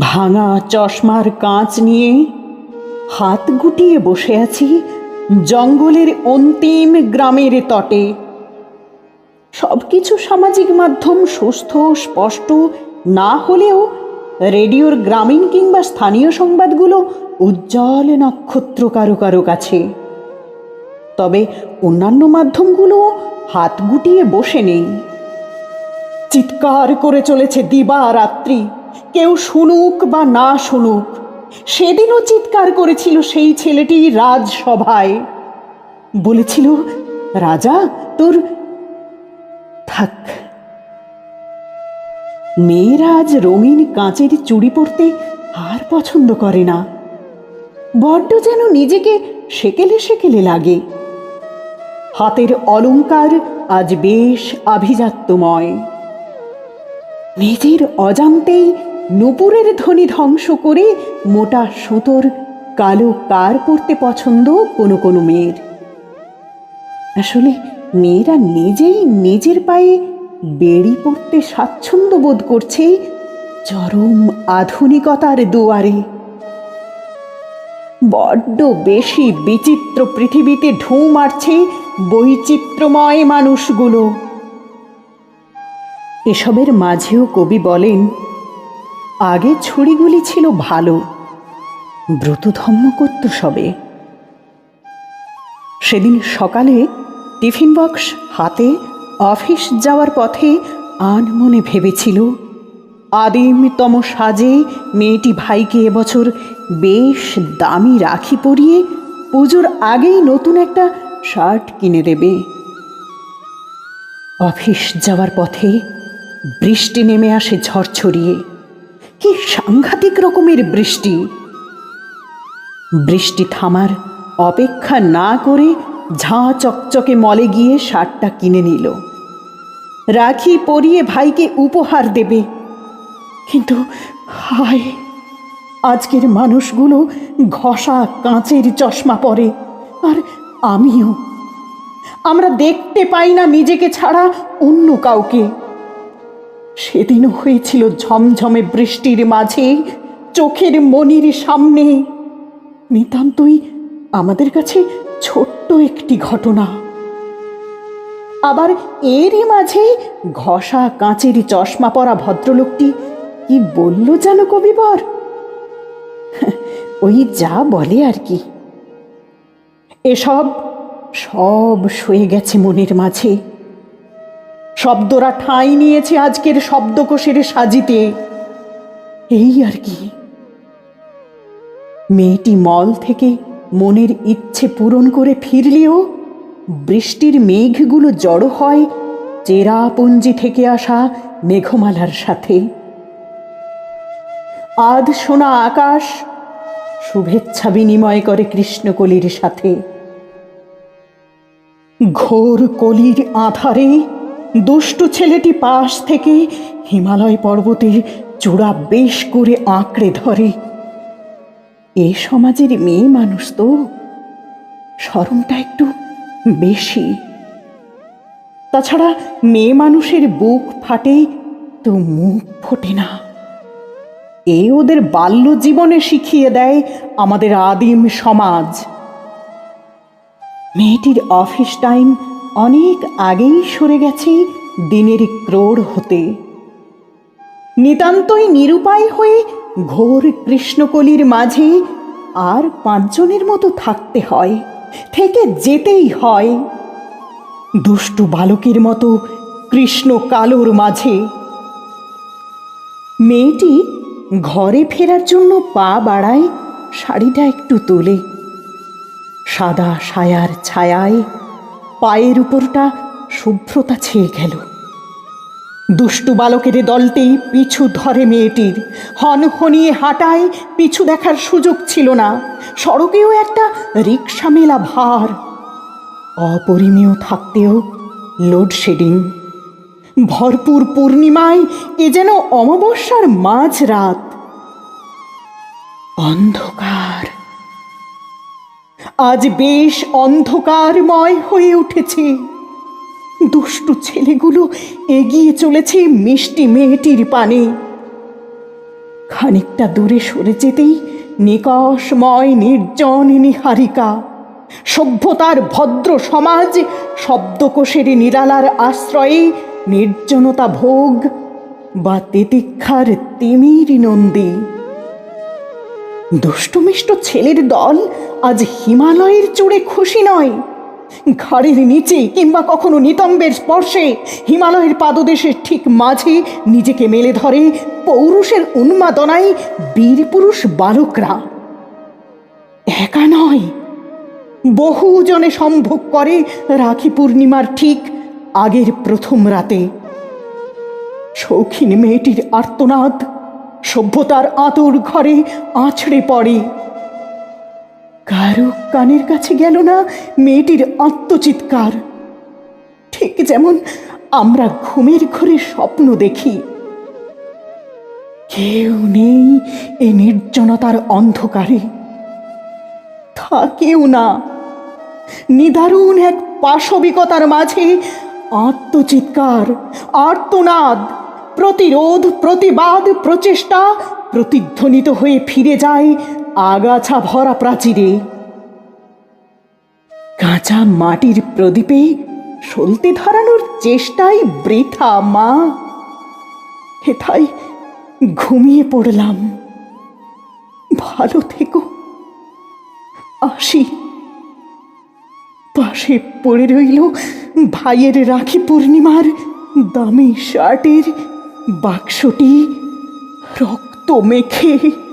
ভাঙা চশমার কাঁচ নিয়ে হাত গুটিয়ে বসে আছি জঙ্গলের অন্তিম গ্রামের তটে। সবকিছু সামাজিক মাধ্যম সুস্থ, স্পষ্ট, না হলেও রেডিওর গ্রামীণ কিংবা স্থানীয় সংবাদগুলো উজ্জ্বল নক্ষত্র কারও কারও কাছে। তবে অন্যান্য মাধ্যমগুলো হাত গুটিয়ে বসে নেই। চিৎকার করে চলেছে দিবা রাত্রি কেউ শুনুক বা না শুনুক, সেদিনও চিৎকার করেছিল সেই ছেলেটি রাজসভায়। বলেছিল, রাজা, তোর থাক। মেয়েরা আজ রঙিন কাঁচের চুড়ি পরতে আর পছন্দ করে না। বড্ড যেন নিজেকে সেকেলে সেকেলে লাগে। হাতের অলংকার আজ বেশ আভিজাত্যময়। নিজের অজান্তেই নুপুরের ধ্বনি ধ্বংস করে মোটা সুতোর কালো কার পরতে পছন্দ কোনো কোনো মেয়ের। আসলে মেয়েরা নিজেই নিজের পায়ে বেড়ি পড়তে স্বাচ্ছন্দ্য বোধ করছে চরম আধুনিকতার দুয়ারে। বড্ড বেশি বিচিত্র পৃথিবীতে ঢু মারছে বৈচিত্র্যময় মানুষগুলো। এসবের মাঝেও কবি বলেন আগে ছুরিগুলি ছিল ভালো। ব্রতধম্ম করত সবে। সেদিন সকালে টিফিন বক্স হাতে অফিস যাওয়ার পথে আনমনে ভেবেছিল আদিমতম সাজে মেয়েটি ভাইকে এবছর বেশ দামি রাখি পরিয়ে পুজোর আগেই নতুন একটা শার্ট কিনে দেবে। অফিস যাওয়ার পথে বৃষ্টি নেমে আসে ঝড় ছড়িয়ে কি সাংঘাতিক রকমের বৃষ্টি। বৃষ্টি থামার অপেক্ষা না করে ঝাঁ চকচকে মলে গিয়ে শার্টটা কিনে নিল। রাখি পরিয়ে ভাইকে উপহার দেবে। কিন্তু হায়, আজকের মানুষগুলো ঘষা কাঁচের চশমা পরে, আর আমিও। আমরা দেখতে পাই না নিজেকে ছাড়া অন্য কাউকে। সেদিনও হয়েছিল ঝমঝমে বৃষ্টির মাঝে, চোখের মনির সামনে। নিতান্তই আমাদের কাছে ছোট্ট একটি ঘটনা। আবার এরই মাঝে ঘষা কাঁচের চশমা পরা ভদ্রলোকটি কি বলল যেন কবিবর? ওই যা বলে আর কি। এসব সব সয়ে গেছে মনের মাঝে। শব্দরা ঠাঁই নিয়েছে আজকের শব্দকোষের সাজিতে। এই আর কি? মেয়েটি মল থেকে মনের ইচ্ছে পূরণ করে ফিরলেও বৃষ্টির মেঘগুলো জড়ো হয় চেরাপুঞ্জি থেকে আসা মেঘমালার সাথে। আধ সোনা আকাশ শুভেচ্ছা বিনিময় করে কৃষ্ণকলির সাথে। ঘোর কলির আধারে দুষ্টু ছেলেটি পাশ থেকে হিমালয় পর্বতের চূড়া বেশ করে আঁকড়ে ধরে। এ সমাজের মেয়ে মানুষ তো। সরমটা একটু বেশি। তাছাড়া মেয়ে মানুষের বুক ফাটে তো মুখ ফোটে না। এ ওদের বাল্য জীবনে শিখিয়ে দেয় আমাদের আদিম সমাজ। মেয়েটির অফিস টাইম অনেক আগেই সরে গেছে দিনের ক্রোড় হতে। নিতান্তই নিরুপায় হয়ে ঘোর কৃষ্ণকলির মাঝে আর পাঁচজনের মতো থাকতে হয়, থেকে যেতেই হয়। দুষ্টু বালকের মতো কৃষ্ণ কালোর মাঝে। মেয়েটি ঘরে ফেরার জন্য পা বাড়ায়, শাড়িটা একটু তোলে। সাদা সায়ার ছায়ায় পায়ের উপরটা শুভ্রতা ছেয়ে গেল। দুষ্টু বালকের দলতেই পিছু ধরে মেয়েটির। হনহনিয়ে হাঁটায় পিছু দেখার সুযোগ ছিল না। সড়কেও একটা রিক্সা মেলা ভার। অপরিমেয় থাকতেও লোডশেডিং। ভরপুর পূর্ণিমায় এ যেন অমাবস্যার মাঝ রাত অন্ধকার। আজ বেশ অন্ধকারময় হয়ে উঠেছে। দুষ্টু ছেলেগুলো এগিয়ে চলেছে মিষ্টি মেয়েটির পানে। খানিকটা দূরে সরে যেতেই নিকশময় নির্জন নিহারিকা, সভ্যতার ভদ্র সমাজ, শব্দকোষের নিরালার আশ্রয়ে নির্জনতা ভোগ বা তিতিক্ষার তিমির নন্দী। দুষ্টমিষ্ট ছেলের দল আজ হিমালয়ের চূড়ে খুশি নয়। ঘাড়ের নিচে কিংবা কখনো নিতম্বের স্পর্শে হিমালয়ের পাদদেশের ঠিক মাঝে নিজেকে মেলে ধরে পৌরুষের উন্মাদনায় বীরপুরুষ বালকরা। একা নয় বহু জনে সম্ভোগ করে রাখি পূর্ণিমার ঠিক আগের প্রথম রাতে। শৌখিন মেয়েটির আর্তনাদ সভ্যতার আতর ঘরে আছড়ে পড়ে। কারও কানের কাছে গেল না মেয়েটির আত্মচিৎকার। ঠিক যেমন আমরা ঘুমের ঘরে স্বপ্ন দেখি। কেউ নেই এ নির্জনতার অন্ধকারে। থাকেও না। নিদারুণ এক পাশবিকতার মাঝে আত্মচিৎকার, আর্তনাদ প্রতিরোধ, প্রতিবাদ, প্রচেষ্টা প্রতিধ্বনিত হয়ে ফিরে যায় আগাছা ভরা প্রাচীরে। কাঁচা মাটির প্রদীপে সলতে ধরানোর চেষ্টাই বৃথা, মা। হেথায় ঘুমিয়ে পড়লাম। ভালো থেকো। আসি। পাশে পড়ে রইল ভাইয়ের রাখি পূর্ণিমার দামি শার্টের বাক্সটি রক্ত মেখে